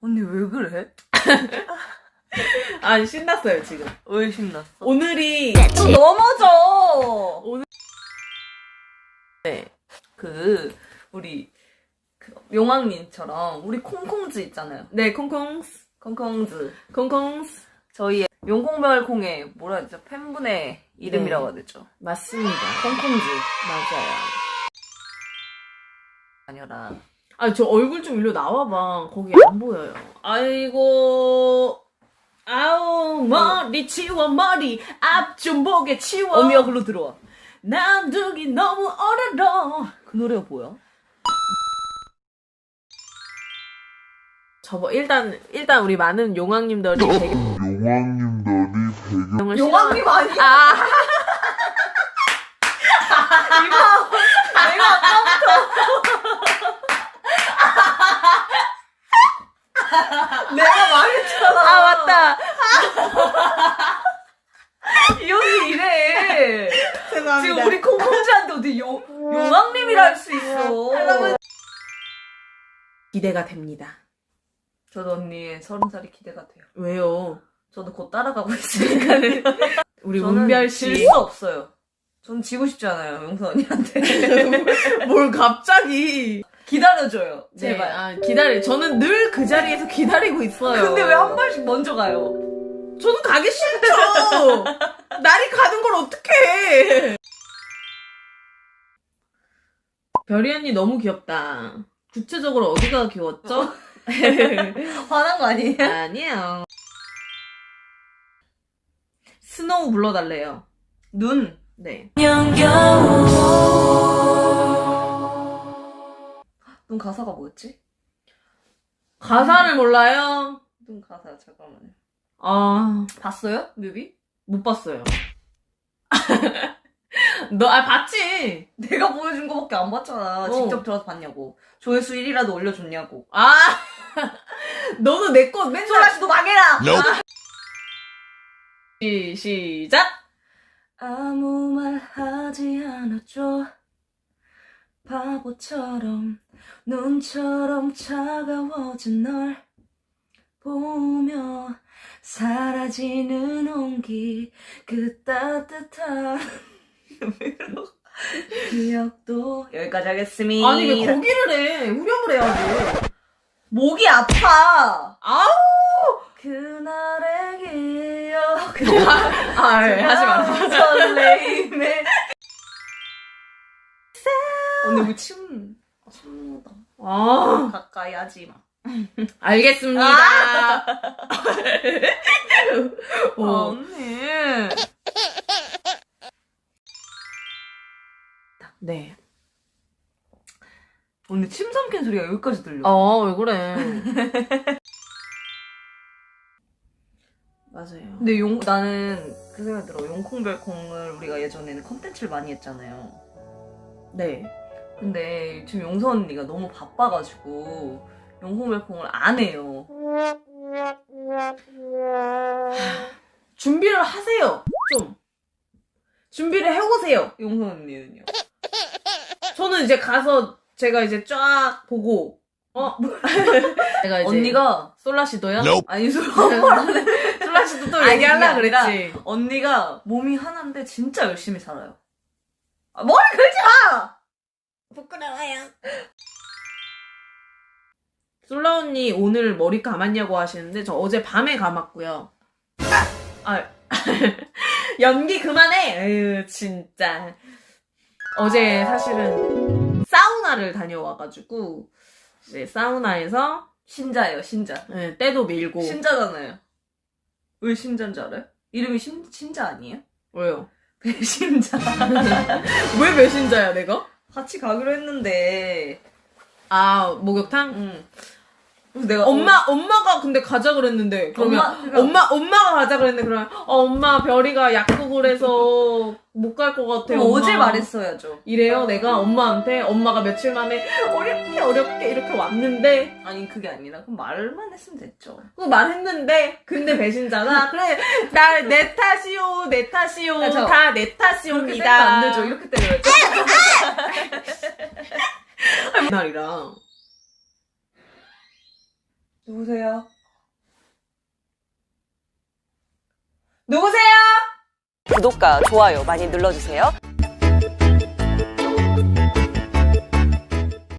언니 왜 그래? 아 신났어요 지금. 왜 신났어? 오늘이 또 넘어져. 오늘- 네, 그 우리 그 용왕님처럼 우리 콩콩즈 있잖아요. 네 콩콩스 콩콩즈 콩콩스 저희의 용콩별콩의 뭐라 해야 되죠? 팬분의 이름이라고 해야 되죠. 맞습니다. 콩콩즈 맞아요. 아니라 아 저 얼굴 좀 일로 나와봐. 거기 안 보여요. 아이고. 아우 머리 치워 머리 앞 좀 보게 치워 언니가 글로 들어와. 난두기 너무 어려워 그 노래가 뭐야? 저번 일단 일단 우리 많은 용왕님들이 되게 용왕님들이 배경 용왕님 아니야? 아 내가 아까부터 내가 말했잖아. 아, 맞다 이 언니 이래. 죄송합니다 지금 우리 콩콩즈한테 어디 용, 용왕님이라 할 수 있어. 기대가 됩니다 저도 언니의 서른 살이 기대가 돼요. 왜요 저도 곧 따라가고 있으니까는. 우리 문별 질씨수 없어요. 전 지고 싶지 않아요, 용서 언니한테. 뭘 갑자기 기다려줘요, 네, 제발. 아, 기다려 저는 늘 그 자리에서 기다리고 있어요 근데 왜 한 발씩 먼저 가요? 저는 가기 싫죠 날이 가는 걸 어떡해 별이 언니 너무 귀엽다 구체적으로 어디가 귀여웠죠? 화난 거 아니에요? 아니에요 스노우 불러달래요 눈. 네 눈 가사가 뭐였지? 가사를 몰라요? 눈 가사, 잠깐만요. 아, 봤어요? 뮤비? 못 봤어요. 너, 아, 봤지? 내가 보여준 거밖에 안 봤잖아. 어. 직접 들어서 봤냐고. 조회수 1이라도 올려줬냐고. 아, 너는 내 거 맨날. 솔라씨도 망해라! 시, 시작! 아무 말 하지 않았죠. 바보처럼 눈처럼 차가워진 널 보며 사라지는 온기 그 따뜻한 기억도 여기까지 하겠습니다. 아니, 왜 거기를 해? 후렴을 해야지. 목이 아파. 아우! 그날의 기억. 아, 예, 하지 마라. 설레임에. 오늘 뭐 침, 아, 침노다. 아, 가까이 하지 마. 알겠습니다. 아, 어. 소리가 여기까지 들려. 어, 왜 그래. 맞아요. 근데 용, 나는 그 생각 들어. 용콩별콩을 우리가 예전에는 컨텐츠를 많이 했잖아요. 네. 근데 지금 용서 언니가 너무 바빠가지고 용콩별콩을 안 해요. 준비를 하세요. 좀. 준비를 해오세요. 용서 언니는요. 저는 이제 가서 제가 이제 쫙 보고 어 제가 이제 언니가 솔라시도요? Nope. 아니 솔라시도 또 아니, 얘기하려 그게 아니라 그랬지. 언니가 몸이 하나인데 진짜 열심히 살아요. 아, 머리 긁지 마! 부끄러워요. 솔라 언니 오늘 머리 감았냐고 하시는데 저 어제 밤에 감았고요. 아 연기 그만해. 에휴 진짜. 어제 사실은 사우나를 다녀와가지고 이제 사우나에서 신자예요, 신자. 예, 때도 밀고 신자잖아요. 왜 신자인 줄 알아요? 이름이 신, 신자 아니에요? 왜요? 배신자. 왜 배신자야 내가? 같이 가기로 했는데, 아 목욕탕? 응. 그래서 내가 엄마 엄마가 근데 가자 그랬는데 그러면 엄마, 그러니까- 엄마 엄마가 가자 그랬는데 그러면 어, 엄마 별이가 약속을 해서 못 갈 것 같아. 그럼 엄마. 어제 말했어야죠. 이래요 내가 엄마한테 엄마가 며칠 만에 어렵게 어렵게 이렇게 왔는데 아니, 그게 아니라, 그럼 말만 했으면 됐죠. 그 말했는데 근데 배신자가 그래 나 내 탓이요 내 탓이요 야, 저- 다내 이렇게 때리면 탓이옵니다. 안 되죠. 이렇게 때려야죠. 날이랑 누구세요? 누구세요? 구독과 좋아요 많이 눌러주세요.